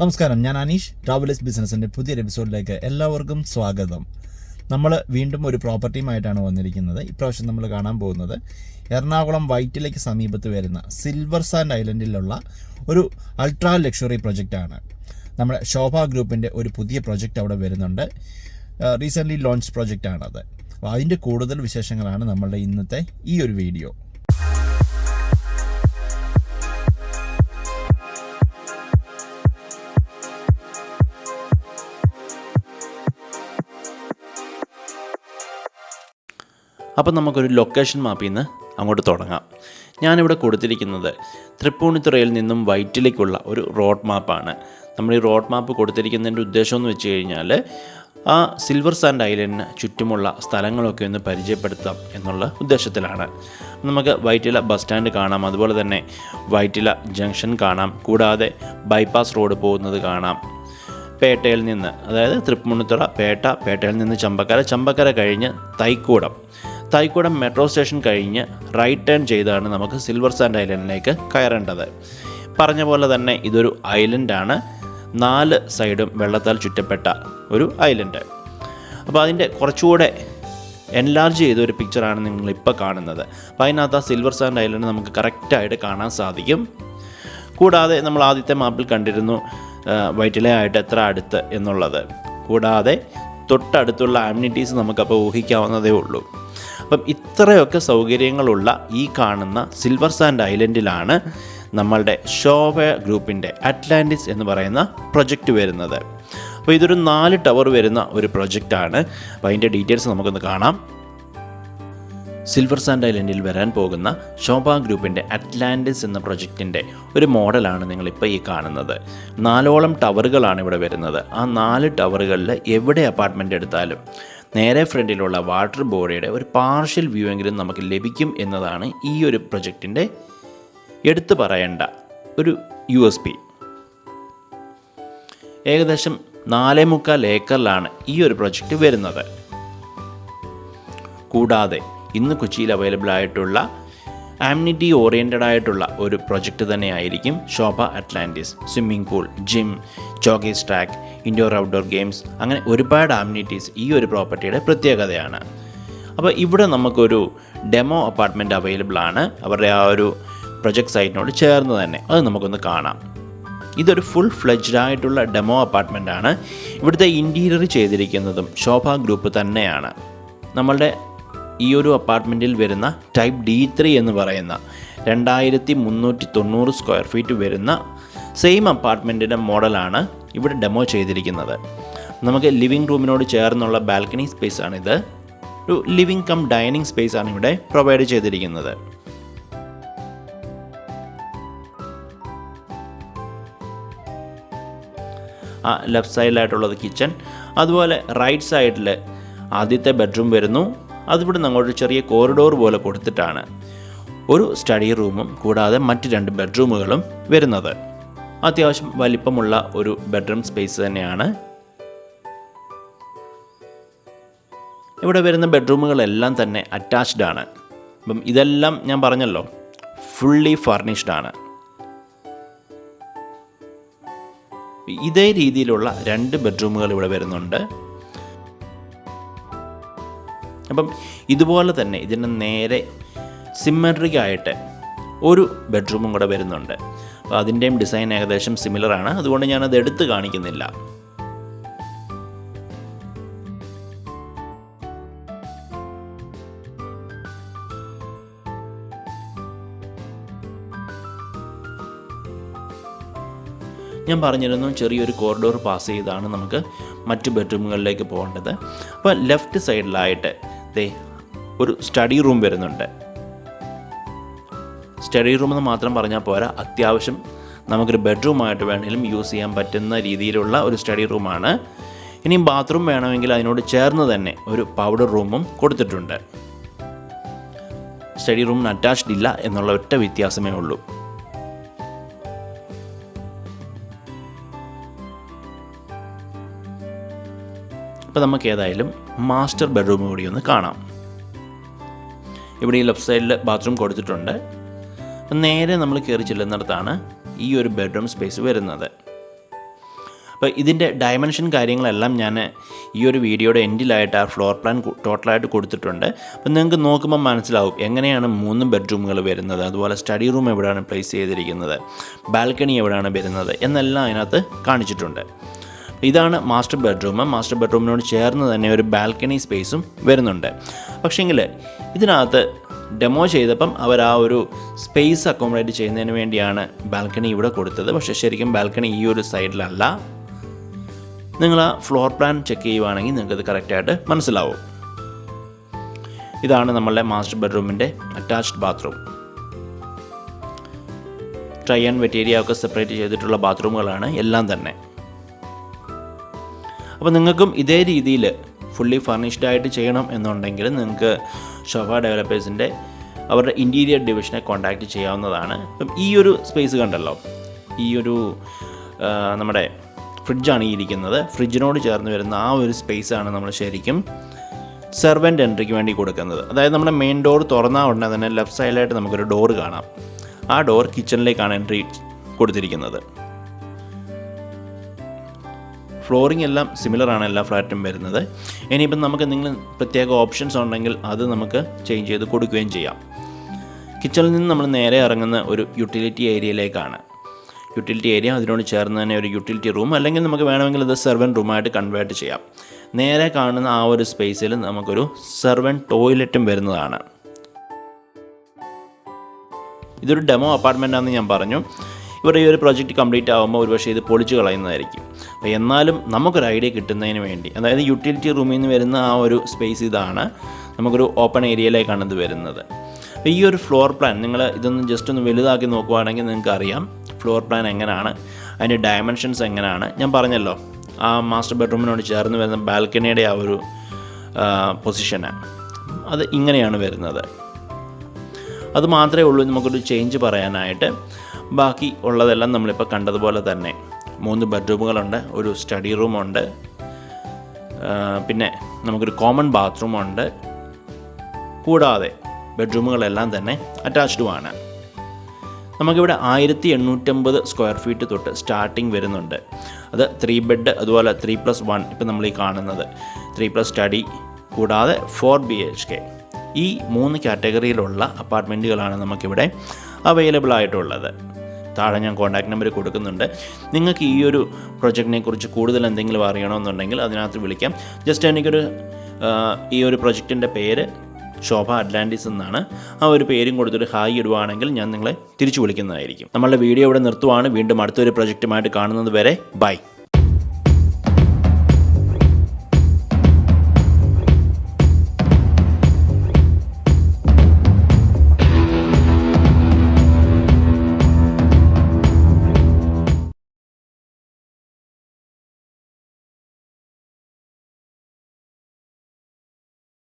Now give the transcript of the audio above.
നമസ്കാരം ഞാൻ അനീഷ്. ട്രാവലേഴ്സ് ബിസിനസിന്റെ പുതിയൊരു എപ്പിസോഡിലേക്ക് എല്ലാവർക്കും സ്വാഗതം. നമ്മൾ വീണ്ടും ഒരു പ്രോപ്പർട്ടിയുമായിട്ടാണ് വന്നിരിക്കുന്നത്. ഇപ്രാവശ്യം നമ്മൾ കാണാൻ പോകുന്നത് എറണാകുളം വൈറ്റിലേക്ക് സമീപത്ത് വരുന്ന സിൽവർ സാൻഡ് ഐലൻഡിലുള്ള ഒരു അൾട്രാ ലക്ഷറി പ്രൊജക്റ്റാണ് നമ്മുടെ ശോഭ ഗ്രൂപ്പിന്റെ ഒരു പുതിയ പ്രൊജക്റ്റ് അവിടെ വരുന്നുണ്ട്. റീസെന്റ്ലി ലോഞ്ച് പ്രൊജക്റ്റാണത് അപ്പോൾ അതിന്റെ കൂടുതൽ വിശേഷങ്ങളാണ് നമ്മളുടെ ഇന്നത്തെ ഈ ഒരു വീഡിയോ. അപ്പം നമുക്കൊരു ലൊക്കേഷൻ മാപ്പിൽ നിന്ന് അങ്ങോട്ട് തുടങ്ങാം. ഞാനിവിടെ കൊടുത്തിരിക്കുന്നത് തൃപ്പൂണിത്തുറയിൽ നിന്നും വൈറ്റിലേക്കുള്ള ഒരു റോഡ് മാപ്പാണ് നമ്മൾ ഈ റോഡ് മാപ്പ് കൊടുത്തിരിക്കുന്നതിന്റെ ഉദ്ദേശം എന്ന് വെച്ച് കഴിഞ്ഞാൽ ആ സിൽവർ സാൻഡ് ഐലൻഡിന് ചുറ്റുമുള്ള സ്ഥലങ്ങളൊക്കെ ഒന്ന് പരിചയപ്പെടുത്താം എന്നുള്ള ഉദ്ദേശത്തിലാണ്. നമുക്ക് വൈറ്റില ബസ് സ്റ്റാൻഡ് കാണാം അതുപോലെ തന്നെ വൈറ്റില ജംഗ്ഷൻ കാണാം കൂടാതെ ബൈപ്പാസ് റോഡ് പോകുന്നത് കാണാം. പേട്ടയിൽ നിന്ന് അതായത് തൃപ്പൂണിത്തുറ പേട്ട പേട്ടയിൽ നിന്ന് ചമ്പക്കര ചമ്പക്കര കഴിഞ്ഞ് തൈക്കൂടം. തൈക്കൂടം മെട്രോ സ്റ്റേഷൻ കഴിഞ്ഞ് റൈറ്റ് ടേൺ ചെയ്താണ് നമുക്ക് സിൽവർ സാൻഡ് ഐലൻഡിലേക്ക് കയറേണ്ടത്. പറഞ്ഞ പോലെ തന്നെ ഇതൊരു ഐലൻഡാണ് നാല് സൈഡും വെള്ളത്താൽ ചുറ്റപ്പെട്ട ഒരു ഐലൻഡ് അപ്പോൾ അതിന്റെ കുറച്ചുകൂടെ എൻലാർജ് ചെയ്തൊരു പിക്ചറാണ് നിങ്ങളിപ്പോൾ കാണുന്നത്. അപ്പോൾ അതിനകത്ത് ആ സിൽവർ സാൻഡ് ഐലൻഡ് നമുക്ക് കറക്റ്റായിട്ട് കാണാൻ സാധിക്കും. കൂടാതെ നമ്മൾ ആദ്യത്തെ മാപ്പിൽ കണ്ടിരുന്നു വൈറ്റിലെ ആയിട്ട് എത്ര അടുത്ത് എന്നുള്ളത്. കൂടാതെ തൊട്ടടുത്തുള്ള ആമിനിറ്റീസ് നമുക്കപ്പോൾ ഊഹിക്കാവുന്നതേ ഉള്ളൂ. അപ്പം ഇത്രയൊക്കെ സൗകര്യങ്ങളുള്ള ഈ കാണുന്ന സിൽവർ സാൻഡ് ഐലൻഡിലാണ് നമ്മളുടെ ശോഭ ഗ്രൂപ്പിന്റെ അറ്റ്ലാന്റിസ് എന്ന് പറയുന്ന പ്രൊജക്റ്റ് വരുന്നത്. അപ്പോൾ ഇതൊരു നാല് ടവർ വരുന്ന ഒരു പ്രൊജക്റ്റാണ് അപ്പോൾ അതിന്റെ ഡീറ്റെയിൽസ് നമുക്കൊന്ന് കാണാം. സിൽവർ സാൻഡ് ഐലൻഡിൽ വരാൻ പോകുന്ന ശോഭ ഗ്രൂപ്പിന്റെ അറ്റ്ലാന്റിസ് എന്ന പ്രൊജക്റ്റിന്റെ ഒരു മോഡലാണ് നിങ്ങളിപ്പോൾ ഈ കാണുന്നത്. നാലോളം ടവറുകളാണ് ഇവിടെ വരുന്നത്. ആ നാല് ടവറുകളിൽ എവിടെ അപ്പാർട്ട്മെന്റ് എടുത്താലും നേരെ ഫ്രണ്ടിലുള്ള വാട്ടർ ബോഡിയുടെ ഒരു പാർഷ്യൽ വ്യൂ എങ്കിലും നമുക്ക് ലഭിക്കും എന്നതാണ് ഈ ഒരു പ്രൊജക്റ്റിന്റെ എടുത്തു പറയേണ്ട ഒരു യു എസ് പി. ഏകദേശം നാലേ മുക്കാൽ ഏക്കറിലാണ് ഈ ഒരു പ്രൊജക്റ്റ് വരുന്നത്. കൂടാതെ ഇന്ന് കൊച്ചിയിൽ അവൈലബിൾ ആയിട്ടുള്ള ആംനിറ്റി ഓറിയന്റഡ് ആയിട്ടുള്ള ഒരു പ്രൊജക്റ്റ് തന്നെയായിരിക്കും Sobha Atlantis. Swimming pool gym joggers track indoor outdoor games അങ്ങനെ ഒരുപാട് ആംനിറ്റീസ് ഈ ഒരു പ്രോപ്പർട്ടിയുടെ പ്രത്യേകതയാണ്. അപ്പോൾ ഇവിടെ നമുക്കൊരു ഡെമോ അപ്പാർട്ട്മെന്റ് അവൈലബിൾ ആണ്. അവരുടെ ആ ഒരു പ്രൊജക്ട് സൈറ്റിനോട് ചേർന്ന് തന്നെ അത് നമുക്കൊന്ന് കാണാം. ഇതൊരു ഫുൾ ഫ്ലെജ്ഡ് ആയിട്ടുള്ള ഡെമോ അപ്പാർട്ട്മെന്റ് ആണ്. ഇവിടുത്തെ ഇന്റീരിയർ ചെയ്തിരിക്കുന്നതും ശോഭ ഗ്രൂപ്പ് തന്നെയാണ്. നമ്മളുടെ ഈ ഒരു അപ്പാർട്ട്മെന്റിൽ വരുന്ന ടൈപ്പ് ഡി ത്രീ എന്ന് പറയുന്ന രണ്ടായിരത്തി മുന്നൂറ്റി തൊണ്ണൂറ് സ്ക്വയർ ഫീറ്റ് വരുന്ന സെയിം അപ്പാർട്ട്മെന്റിന്റെ മോഡലാണ് ഇവിടെ ഡെമോ ചെയ്തിരിക്കുന്നത്. നമുക്ക് ലിവിംഗ് റൂമിനോട് ചേർന്നുള്ള ബാൽക്കണി സ്പേസ് ആണിത്. ഒരു ലിവിംഗ് കം ഡൈനിങ് സ്പേസ് ആണ് ഇവിടെ പ്രൊവൈഡ് ചെയ്തിരിക്കുന്നത്. ആ ലെഫ്റ്റ് സൈഡിലായിട്ടുള്ളത് കിച്ചൺ. അതുപോലെ റൈറ്റ് സൈഡിൽ ആദ്യത്തെ ബെഡ്റൂം വരുന്നു. അതിവിടെ അങ്ങോട്ട് ചെറിയ കോറിഡോർ പോലെ കൊടുത്തിട്ടാണ് ഒരു സ്റ്റഡി റൂമും കൂടാതെ മറ്റ് രണ്ട് ബെഡ്റൂമുകളും വരുന്നത്. അത്യാവശ്യം വലിപ്പമുള്ള ഒരു ബെഡ്റൂം സ്പേസ് തന്നെയാണ്. ഇവിടെ വരുന്ന ബെഡ്റൂമുകളെല്ലാം തന്നെ അറ്റാച്ച്ഡ് ആണ്. അപ്പം ഇതെല്ലാം ഞാൻ പറഞ്ഞല്ലോ ഫുള്ളി ഫർണിഷ്ഡ് ആണ്. ഇതേ രീതിയിലുള്ള രണ്ട് ബെഡ്റൂമുകൾ ഇവിടെ വരുന്നുണ്ട്. അപ്പം ഇതുപോലെ തന്നെ ഇതിന് നേരെ സിമ്മട്രിക് ആയിട്ട് ഒരു ബെഡ്റൂമും കൂടെ വരുന്നുണ്ട്. അപ്പോൾ അതിന്റെയും ഡിസൈൻ ഏകദേശം സിമിലർ ആണ്. അതുകൊണ്ട് ഞാനത് എടുത്ത് കാണിക്കുന്നില്ല. ഞാൻ പറഞ്ഞിരുന്നു ചെറിയൊരു കോറിഡോർ പാസ് ചെയ്താണ് നമുക്ക് മറ്റ് ബെഡ്റൂമുകളിലേക്ക് പോകേണ്ടത്. അപ്പോൾ ലെഫ്റ്റ് സൈഡിലായിട്ട് ദേ ഒരു സ്റ്റഡി റൂം വരുന്നുണ്ട്. സ്റ്റഡി റൂം എന്ന് മാത്രം പറഞ്ഞാൽ പോരാ. അത്യാവശ്യം നമുക്കൊരു ബെഡ്റൂമായിട്ട് വേണമെങ്കിലും യൂസ് ചെയ്യാൻ പറ്റുന്ന രീതിയിലുള്ള ഒരു സ്റ്റഡി റൂമാണ്. ഇനിയും ബാത്റൂം വേണമെങ്കിൽ അതിനോട് ചേർന്ന് തന്നെ ഒരു പൗഡർ റൂമും കൊടുത്തിട്ടുണ്ട്. സ്റ്റഡി റൂമിന് അറ്റാച്ച്ഡ് ഇല്ല എന്നുള്ള ഒറ്റ വ്യത്യാസമേ ഉള്ളൂ. അപ്പോൾ നമുക്ക് ഏതായാലും മാസ്റ്റർ ബെഡ്റൂം കൂടി ഒന്ന് കാണാം. ഇവിടെ ഈ ലെഫ്റ്റ് സൈഡിൽ ബാത്റൂം കൊടുത്തിട്ടുണ്ട്. നേരെ നമ്മൾ കയറി ചെല്ലുന്നിടത്താണ് ഈ ഒരു ബെഡ്റൂം സ്പേസ് വരുന്നത്. അപ്പോൾ ഇതിന്റെ ഡയമെൻഷൻ കാര്യങ്ങളെല്ലാം ഞാൻ ഈ ഒരു വീഡിയോയുടെ എൻഡിലായിട്ട് ആ ഫ്ലോർ പ്ലാൻ ടോട്ടലായിട്ട് കൊടുത്തിട്ടുണ്ട്. അപ്പോൾ നിങ്ങൾക്ക് നോക്കുമ്പോൾ മനസ്സിലാവും എങ്ങനെയാണ് മൂന്ന് ബെഡ്റൂമുകൾ വരുന്നത്. അതുപോലെ സ്റ്റഡി റൂം എവിടെയാണ് പ്ലേസ് ചെയ്തിരിക്കുന്നത്. ബാൽക്കണി എവിടെയാണ് വരുന്നത് എന്നെല്ലാം അതിനകത്ത് കാണിച്ചിട്ടുണ്ട്. ഇതാണ് മാസ്റ്റർ ബെഡ്റൂം മാസ്റ്റർ ബെഡ്റൂമിനോട് ചേർന്ന് തന്നെ ഒരു ബാൽക്കണി സ്പേസും വരുന്നുണ്ട്. പക്ഷേങ്കിൽ ഇതിനകത്ത് ഡെമോ ചെയ്തപ്പം അവർ ആ ഒരു സ്പേസ് അക്കോമഡേറ്റ് ചെയ്യുന്നതിന് വേണ്ടിയാണ് ബാൽക്കണി ഇവിടെ കൊടുത്തത്. പക്ഷേ ശരിക്കും ബാൽക്കണി ഈ ഒരു സൈഡിലല്ല. നിങ്ങൾ ആ ഫ്ലോർ പ്ലാൻ ചെക്ക് ചെയ്യുവാണെങ്കിൽ നിങ്ങൾക്കത് കറക്റ്റായിട്ട് മനസ്സിലാവും. ഇതാണ് നമ്മളുടെ master ബെഡ്റൂമിന്റെ attached bathroom. Dry and wet area ഒക്കെ സെപ്പറേറ്റ് ചെയ്തിട്ടുള്ള ബാത്റൂമുകളാണ് എല്ലാം തന്നെ. അപ്പോൾ നിങ്ങൾക്കും ഇതേ രീതിയിൽ ഫുള്ളി ഫർണിഷ്ഡ് ആയിട്ട് ചെയ്യണം എന്നുണ്ടെങ്കിൽ നിങ്ങൾക്ക് ശോഭ ഡെവലപ്പേഴ്സിന്റെ അവരുടെ ഇന്റീരിയർ ഡിവിഷനെ കോൺടാക്റ്റ് ചെയ്യാവുന്നതാണ്. അപ്പം ഈ ഒരു സ്പേസ് കണ്ടല്ലോ. ഈ ഒരു നമ്മുടെ ഫ്രിഡ്ജാണ് ഈ ഇരിക്കുന്നത് ഫ്രിഡ്ജിനോട് ചേർന്ന് വരുന്ന ആ ഒരു സ്പേസാണ് നമ്മൾ ശരിക്കും സെർവന്റ് എൻട്രിക്ക് വേണ്ടി കൊടുക്കുന്നത്. അതായത് നമ്മുടെ മെയിൻ ഡോർ തുറന്നാൽ ഉടനെ തന്നെ ലെഫ്റ്റ് സൈഡിലായിട്ട് നമുക്കൊരു ഡോർ കാണാം. ആ ഡോർ കിച്ചണിലേക്കാണ് എൻട്രി കൊടുത്തിരിക്കുന്നത്. ഫ്ലോറിംഗ് എല്ലാം സിമിലർ ആണ് എല്ലാ ഫ്ലാറ്റും വരുന്നത്. ഇനിയിപ്പം നമുക്ക് എന്തെങ്കിലും പ്രത്യേക ഓപ്ഷൻസ് ഉണ്ടെങ്കിൽ അത് നമുക്ക് ചേഞ്ച് ചെയ്ത് കൊടുക്കുകയും ചെയ്യാം. കിച്ചണിൽ നിന്ന് നമ്മൾ നേരെ ഇറങ്ങുന്ന ഒരു യൂട്ടിലിറ്റി ഏരിയയിലേക്കാണ് യൂട്ടിലിറ്റി ഏരിയ അതിനോട് ചേർന്ന് തന്നെ ഒരു യൂട്ടിലിറ്റി റൂം അല്ലെങ്കിൽ നമുക്ക് വേണമെങ്കിൽ ഇത് സെർവൻ റൂമായിട്ട് കൺവേർട്ട് ചെയ്യാം. നേരെ കാണുന്ന ആ ഒരു സ്പേസിൽ നമുക്കൊരു സെർവൻ ടോയ്ലറ്റും വരുന്നതാണ്. ഇതൊരു ഡെമോ അപ്പാർട്ട്മെന്റ് ആണെന്ന് ഞാൻ പറഞ്ഞു. ഇവരുടെ ഈ ഒരു പ്രോജക്റ്റ് കംപ്ലീറ്റ് ആകുമ്പോൾ ഒരുപക്ഷേ ഇത് പൊളിച്ചു കളയുന്നതായിരിക്കും. എന്നാലും നമുക്കൊരു ഐഡിയ കിട്ടുന്നതിന് വേണ്ടി അതായത് യൂട്ടിലിറ്റി റൂമിൽ നിന്ന് വരുന്ന ആ ഒരു സ്പേസ് ഇതാണ് നമുക്കൊരു ഓപ്പൺ ഏരിയയിലേക്കാണ് ഇത് വരുന്നത്. അപ്പോൾ ഈ ഒരു ഫ്ലോർ പ്ലാൻ നിങ്ങൾ ഇതൊന്ന് ജസ്റ്റ് ഒന്ന് വലുതാക്കി നോക്കുവാണെങ്കിൽ നിങ്ങൾക്ക് അറിയാം ഫ്ലോർ പ്ലാൻ എങ്ങനെയാണ് അതിന്റെ ഡയമെൻഷൻസ് എങ്ങനെയാണ് ഞാൻ പറഞ്ഞല്ലോ ആ മാസ്റ്റർ ബെഡ്റൂമിനോട് ചേർന്ന് വരുന്ന ബാൽക്കണിയുടെ ആ ഒരു പൊസിഷന് അത് ഇങ്ങനെയാണ് വരുന്നത്. അത് മാത്രമേ ഉള്ളൂ നമുക്കൊരു ചേഞ്ച് പറയാനായിട്ട്. ബാക്കി ഉള്ളതെല്ലാം നമ്മളിപ്പോൾ കണ്ടതുപോലെ തന്നെ. മൂന്ന് ബെഡ്റൂമുകളുണ്ട് ഒരു സ്റ്റഡി റൂമുണ്ട് പിന്നെ നമുക്കൊരു കോമൺ ബാത്റൂമുണ്ട്. കൂടാതെ ബെഡ്റൂമുകളെല്ലാം തന്നെ അറ്റാച്ച്ഡുമാണ് നമുക്കിവിടെ ആയിരത്തി എണ്ണൂറ്റമ്പത് സ്ക്വയർ ഫീറ്റ് തൊട്ട് സ്റ്റാർട്ടിങ് വരുന്നുണ്ട്. അത് ത്രീ ബെഡ് അതുപോലെ ത്രീ പ്ലസ് വൺ ഇപ്പം നമ്മൾ ഈ കാണുന്നത്. ത്രീ പ്ലസ് സ്റ്റഡി കൂടാതെ ഫോർ ബി എച്ച് കെ ഈ മൂന്ന് കാറ്റഗറിയിലുള്ള അപ്പാർട്ട്മെന്റുകളാണ് നമുക്കിവിടെ അവൈലബിൾ ആയിട്ടുള്ളത്. താഴെ ഞാൻ കോൺടാക്ട് നമ്പർ കൊടുക്കുന്നുണ്ട്. നിങ്ങൾക്ക് ഈ ഒരു പ്രൊജക്റ്റിനെ കുറിച്ച് കൂടുതൽ എന്തെങ്കിലും അറിയണമെന്നുണ്ടെങ്കിൽ അതിനകത്ത് വിളിക്കാം. ജസ്റ്റ് എനിക്കൊരു ഈ ഒരു പ്രൊജക്റ്റിന്റെ പേര് ശോഭ അറ്റ്ലാന്റിസ് എന്നാണ്. ആ ഒരു പേരും കൊടുത്തൊരു ഹായ് ഇടുവാണെങ്കിൽ ഞാൻ നിങ്ങളെ തിരിച്ചു വിളിക്കുന്നതായിരിക്കും. നമ്മളുടെ വീഡിയോ ഇവിടെ നിർത്തുവാണ്. വീണ്ടും അടുത്തൊരു പ്രൊജക്റ്റുമായിട്ട് കാണുന്നത് വരെ ബൈ